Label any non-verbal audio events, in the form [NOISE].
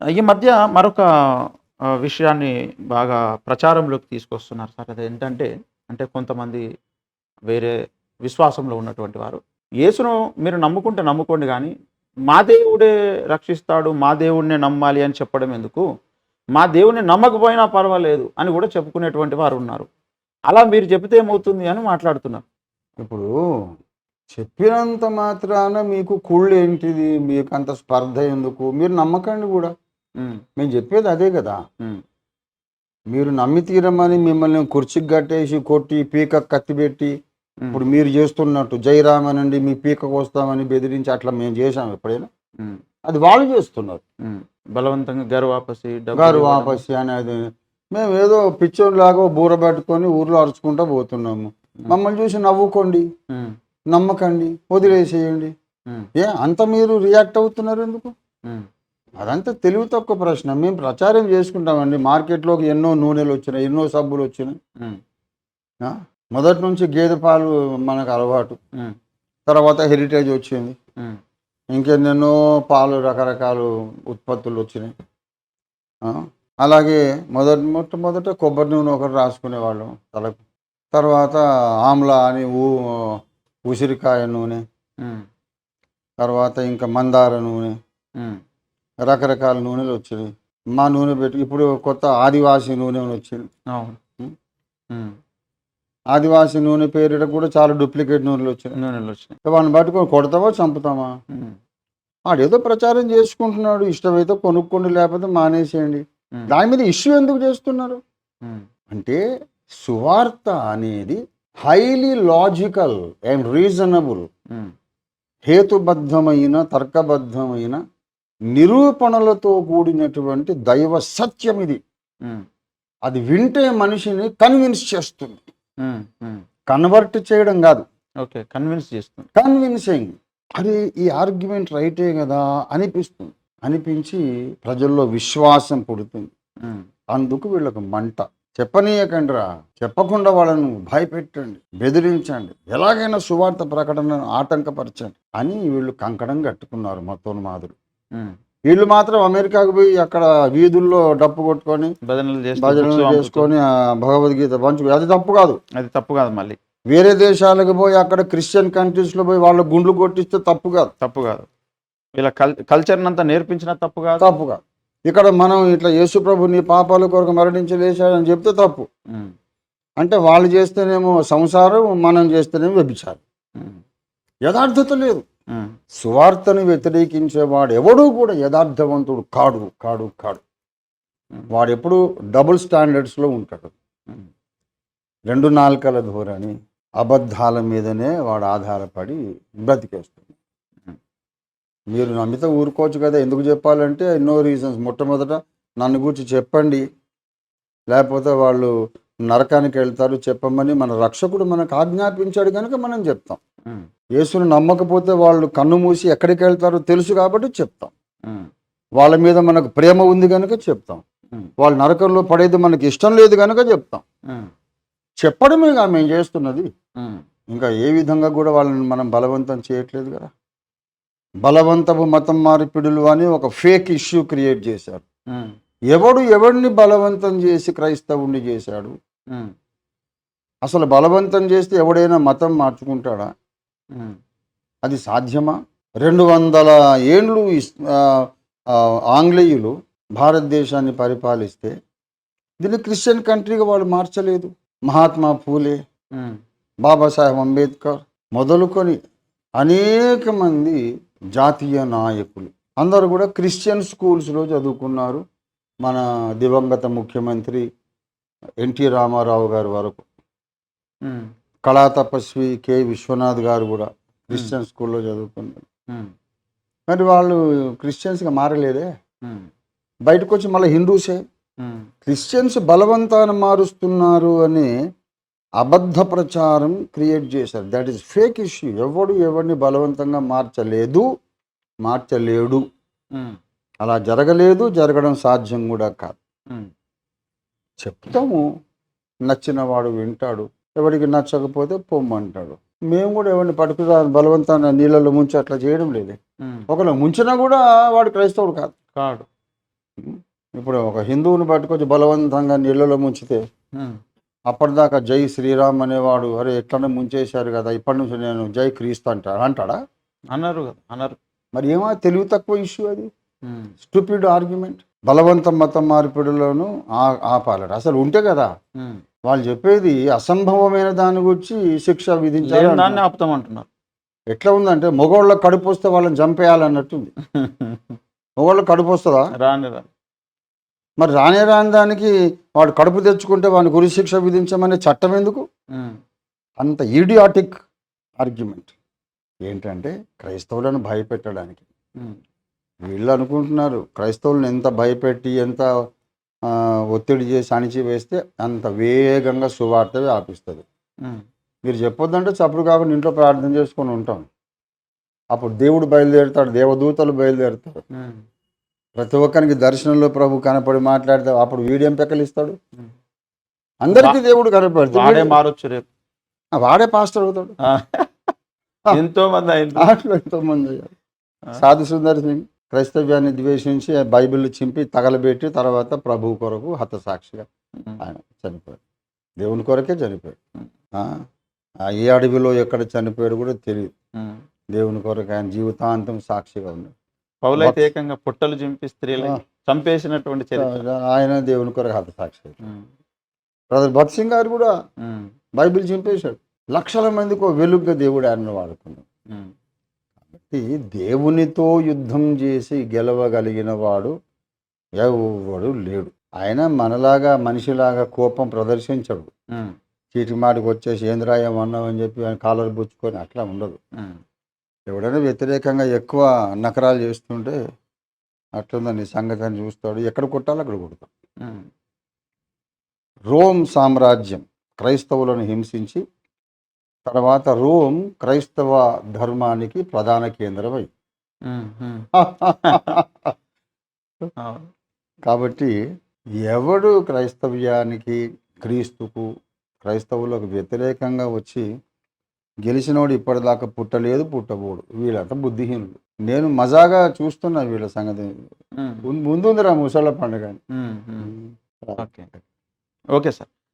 ఈ మధ్య మరొక విషయాన్ని బాగా ప్రచారంలోకి తీసుకొస్తున్నారు సార్. అది ఏంటంటే అంటే కొంతమంది వేరే విశ్వాసంలో ఉన్నటువంటి వారు యేసును మీరు నమ్ముకుంటే నమ్ముకోండి కానీ మా దేవుడే రక్షిస్తాడు మా దేవుడినే నమ్మాలి అని చెప్పడం ఎందుకు? మా దేవుడిని నమ్మకపోయినా పర్వాలేదు అని కూడా చెప్పుకునేటువంటి వారు ఉన్నారు. అలా మీరు చెబితే ఏమవుతుంది అని మాట్లాడుతున్నారు. ఇప్పుడు చెప్పినంత మాత్రాన మీకు కుళ్ళు ఏంటిది మీకు అంత స్పర్ధ ఎందుకు? మీరు నమ్మకండి కూడా. మేము చెప్పేది అదే కదా. మీరు నమ్మి తీరమని మిమ్మల్ని కుర్చీకి కట్టేసి కొట్టి పీక కత్తి పెట్టి ఇప్పుడు మీరు చేస్తున్నట్టు జయరామనండి మీ పీకకు వస్తామని బెదిరించి అట్లా మేము చేసాం ఎప్పుడైనా? అది వాళ్ళు చేస్తున్నారు. బలవంతంగా గారు వాపసి గారు. వాపసి అనేది మేము ఏదో పిచ్చోళ్ళలాగా బూర పట్టుకొని ఊర్లో అరుచుకుంటూ పోతున్నాము. మమ్మల్ని చూసి నవ్వుకోండి నమ్మకండి వదిలేసేయండి. ఏ అంత మీరు రియాక్ట్ అవుతున్నారు ఎందుకు? అదంతా తెలివి తక్కువ ప్రశ్న. మేము ప్రచారం చేసుకుంటామండి. మార్కెట్లోకి ఎన్నో నూనెలు వచ్చినాయి ఎన్నో సబ్బులు వచ్చినాయి? మొదటి నుంచి గేదె పాలు మనకు అలవాటు. తర్వాత హెరిటేజ్ వచ్చింది. ఇంకెన్నెన్నో పాలు రకరకాల ఉత్పత్తులు వచ్చినాయి? అలాగే మొదటి మొట్టమొదట కొబ్బరి నూనె ఒకటి రాసుకునేవాళ్ళం తలకు. తర్వాత ఆమ్లా అని ఊ ఉసిరికాయ నూనె. తర్వాత ఇంకా మందార నూనె. రకరకాల నూనెలు వచ్చినాయి మా నూనె పెట్టి ఇప్పుడు కొత్త ఆదివాసీ నూనె అని వచ్చింది. ఆదివాసీ నూనె పేరిట కూడా చాలా డూప్లికేట్ నూనెలు వచ్చినాయి. నూనెలు వచ్చినాయి. వాడిని పట్టుకొని కొడతామా చంపుతామా వాడేదో ప్రచారం చేసుకుంటున్నాడు ఇష్టమైతే కొనుక్కోండి లేకపోతే మానేసేయండి. దాని మీద ఇష్యూ ఎందుకు చేస్తున్నారు? అంటే సువార్త అనేది హైలీ లాజికల్ అండ్ రీజనబుల్. హేతుబద్ధమైన తర్కబద్ధమైన నిరూపణలతో కూడినటువంటి దైవ సత్యం ఇది. అది వింటే మనిషిని కన్విన్స్ చేస్తుంది. కన్వర్ట్ చేయడం కాదు. ఓకే కన్విన్స్ చేస్తుంది. కన్విన్సింగ్. అరే ఈ ఆర్గ్యుమెంట్ రైటే కదా అనిపిస్తుంది. అనిపించి ప్రజల్లో విశ్వాసం పుడుతుంది. అందుకు వీళ్ళకు మంట. చెప్పనీయకండిరా. చెప్పకుండా వాళ్ళను భయపెట్టండి. బెదిరించండి. ఎలాగైనా సువార్త ప్రకటనను ఆటంకపరచండి అని వీళ్ళు కంకణం కట్టుకున్నారు మతోన్మాదులు. వీళ్ళు మాత్రం అమెరికాకు పోయి అక్కడ వీధుల్లో డప్పు కొట్టుకొని భజనలు. చేసుకొని భగవద్గీత పంచు అది తప్పు కాదు. అది తప్పు కాదు మళ్ళీ. వేరే దేశాలకు పోయి అక్కడ క్రిస్టియన్ కంట్రీస్లో పోయి వాళ్ళ గుండ్లు కొట్టిస్తే తప్పు కాదు. తప్పు కాదు. వీళ్ళ కల్ కల్చర్ని అంతా నేర్పించిన తప్పు కాదు. తప్పు కాదు. ఇక్కడ మనం ఇట్లా యేసు ప్రభు నీ పాపాల కొరకు మరణించి లేచాడని చెప్తే తప్పు. అంటే వాళ్ళు చేస్తేనేమో సంసారం మనం చేస్తేనేమో వ్యభిచారం. యథార్థత లేదు. సువార్తను వ్యతిరేకించేవాడు ఎవడూ కూడా యథార్థవంతుడు కాడు కాడు కాడు. వాడు ఎప్పుడు డబుల్ స్టాండర్డ్స్లో ఉంటాడు. రెండు నాలుకల ధోరణి అబద్ధాల మీదనే వాడు ఆధారపడి బ్రతికేస్తుంది మీరు నమ్మితే ఊరుకోవచ్చు కదా ఎందుకు చెప్పాలంటే ఎన్నో రీజన్స్. మొట్టమొదట నన్ను గురించి చెప్పండి. లేకపోతే వాళ్ళు నరకానికి వెళ్తారు చెప్పమని మన రక్షకుడు మనకు ఆజ్ఞాపించాడు కనుక మనం చెప్తాం. యేసును నమ్మకపోతే వాళ్ళు కన్ను మూసి ఎక్కడికి వెళ్తారో తెలుసు కాబట్టి చెప్తాం. వాళ్ళ మీద మనకు ప్రేమ ఉంది కనుక చెప్తాం. వాళ్ళు నరకంలో పడేది మనకి ఇష్టం లేదు కనుక చెప్తాం. ఉమ్, చెప్పడమేగా మేము చేస్తున్నది. ఇంకా ఏ విధంగా కూడా వాళ్ళని మనం బలవంతం చేయట్లేదు కదా. బలవంతపు మతం మార్పిడులు అని ఒక ఫేక్ ఇష్యూ క్రియేట్ చేశారు. ఎవడు ఎవడిని బలవంతం చేసి క్రైస్తవుణ్ణి చేశాడు? అసలు బలవంతం చేస్తే ఎవడైనా మతం మార్చుకుంటాడా? అది సాధ్యమా? రెండు వందల ఏండ్లు ఆంగ్లేయులు భారతదేశాన్ని పరిపాలిస్తే దీన్ని క్రిస్టియన్ కంట్రీగా వాళ్ళు మార్చలేదు. మహాత్మా పూలే బాబాసాహెబ్ అంబేద్కర్ మొదలుకొని అనేక మంది జాతీయ నాయకులు. అందరూ కూడా క్రిస్టియన్ స్కూల్స్లో చదువుకున్నారు. మన దివంగత ముఖ్యమంత్రి ఎన్టీ రామారావు గారి వరకు. కళా తపస్వి కె విశ్వనాథ్ గారు కూడా క్రిస్టియన్ స్కూల్లో చదువుకున్నారు. మరి వాళ్ళు క్రిస్టియన్స్గా మారలేదే? బయటకు వచ్చి మళ్ళీ హిందూసే? క్రిస్టియన్స్ బలవంతాన్ని మారుస్తున్నారు అనే అబద్ధ ప్రచారం క్రియేట్ చేశారు. దట్ ఈస్ ఫేక్ ఇష్యూ ఎవడు ఎవరిని బలవంతంగా మార్చలేదు మార్చలేడు. అలా జరగలేదు జరగడం సాధ్యం కూడా కాదు. చెప్తాము. నచ్చిన వాడు వింటాడు. ఎవరికి నచ్చకపోతే పొమ్మంటాడు. మేము కూడా ఎవరిని పట్టుకురా బలవంతాన్ని నీళ్ళలో ముంచి అట్లా చేయడం లేదు. ఒకవేళ ముంచినా కూడా వాడు క్రైస్తవుడు కాదు. కాడు. ఇప్పుడు ఒక హిందువుని పట్టుకొచ్చి బలవంతంగా నీళ్ళలో ముంచితే అప్పటిదాకా జై శ్రీరామ్ అనేవాడు అరే ఎట్లనే ముంచేశారు కదా ఇప్పటి నుంచి నేను జై క్రీస్తు అంటాడు అంటాడా? అన్నారు కదా అన్నారు మరి ఏమో తెలివి తక్కువ ఇష్యూ అది. Stupid argument. బలవంతం మతం మార్పిడిలోను ఆ- ఆపాలట. అసలు ఉంటే కదా. వాళ్ళు చెప్పేది అసంభవమైన దాని గురించి శిక్ష విధించాలి దాన్ని అంటున్నారు. ఆపుతామంటున్నారు ఎట్లా ఉందంటే మగవాళ్ళ కడుపు వస్తే వాళ్ళని చంపేయాలన్నట్టుంది. [LAUGHS] మగవాళ్ళ కడుపు వస్తుందా? రాని రాని. మరి రానే రాని దానికి వాడు కడుపు తెచ్చుకుంటే వాడిని గురి శిక్ష విధించమనే చట్టం ఎందుకు? అంత ఈడియాటిక్ ఆర్గ్యుమెంట్. ఏంటంటే క్రైస్తవులను భయపెట్టడానికి. వీళ్ళు అనుకుంటున్నారు క్రైస్తవులను ఎంత భయపెట్టి ఎంత ఒత్తిడి చేసి అణిచి వేస్తే అంత వేగంగా సువార్త వ్యాపిస్తుంది మీరు చెప్పొద్దంటే చప్పుడు కాకుండా ఇంట్లో ప్రార్థన చేసుకొని ఉంటాం. అప్పుడు దేవుడు బయలుదేరుతాడు దేవదూతలు బయలుదేరుతాడు ప్రతి ఒక్కరికి దర్శనంలో ప్రభు కనపడి మాట్లాడితే అప్పుడు వీడియం పెక్కలిస్తాడు. అందరికీ దేవుడు కనపడతాడు. వాడే మారొచ్చు రేపు. వాడే పాస్టర్ అవుతాడు. ఎంతో మంది అట్లా ఎంతోమంది. అయ్యారు. సాధు సుందర్ సింగ్. క్రైస్తవ్యాన్ని ద్వేషించి బైబిల్ చింపి తగలబెట్టి తర్వాత ప్రభు కొరకు హతసాక్షిగా ఆయన చనిపోయాడు. దేవుని కొరకే చనిపోయాడు. ఏ అడవిలో ఎక్కడ చనిపోయాడు కూడా తెలియదు. దేవుని కొరకు ఆయన జీవితాంతం సాక్షిగా ఉన్నాడు. పౌలైతే ఏకంగా పుట్టలు చింపి స్త్రీలు. చంపేసినటువంటి ఆయన దేవుని కొరకు హతసాక్షి బ్రదర్ భగత్ సింగ్ గారు కూడా బైబిల్ చింపేశాడు. లక్షల మందికి వెలుగుగా దేవుడు ఆయన వాడుకున్నాడు. కాబట్టి దేవునితో యుద్ధం చేసి గెలవగలిగిన వాడు ఎవడు లేడు. ఆయన మనలాగా మనిషిలాగా కోపం ప్రదర్శించడు. చీటి మాటికి వచ్చేసి ఏంద్రాయం అన్నామని చెప్పి ఆయన కాలర్ పుచ్చుకొని అట్లా ఉండదు. ఎవడైనా వ్యతిరేకంగా ఎక్కువ నకరాలు చేస్తుంటే అట్లుందని సంగతి అని చూస్తాడు. ఎక్కడ కొట్టాలో అక్కడ కొడతాడు. రోమ్ సామ్రాజ్యం క్రైస్తవులను హింసించి తర్వాత రోమ్ క్రైస్తవ ధర్మానికి ప్రధాన ఉమ్. అవును. కాబట్టి ఎవడు క్రైస్తవ్యానికి క్రీస్తుకు క్రైస్తవులకు వ్యతిరేకంగా వచ్చి గెలిచినోడు ఇప్పటిదాకా పుట్టలేదు పుట్టబోడు. వీళ్ళంతా బుద్ధిహీనులు. నేను మజాగా చూస్తున్నా వీళ్ళ సంగతి. ముందుందిరా ముసళ్ళ పండుగ. ఓకే. Okay sir.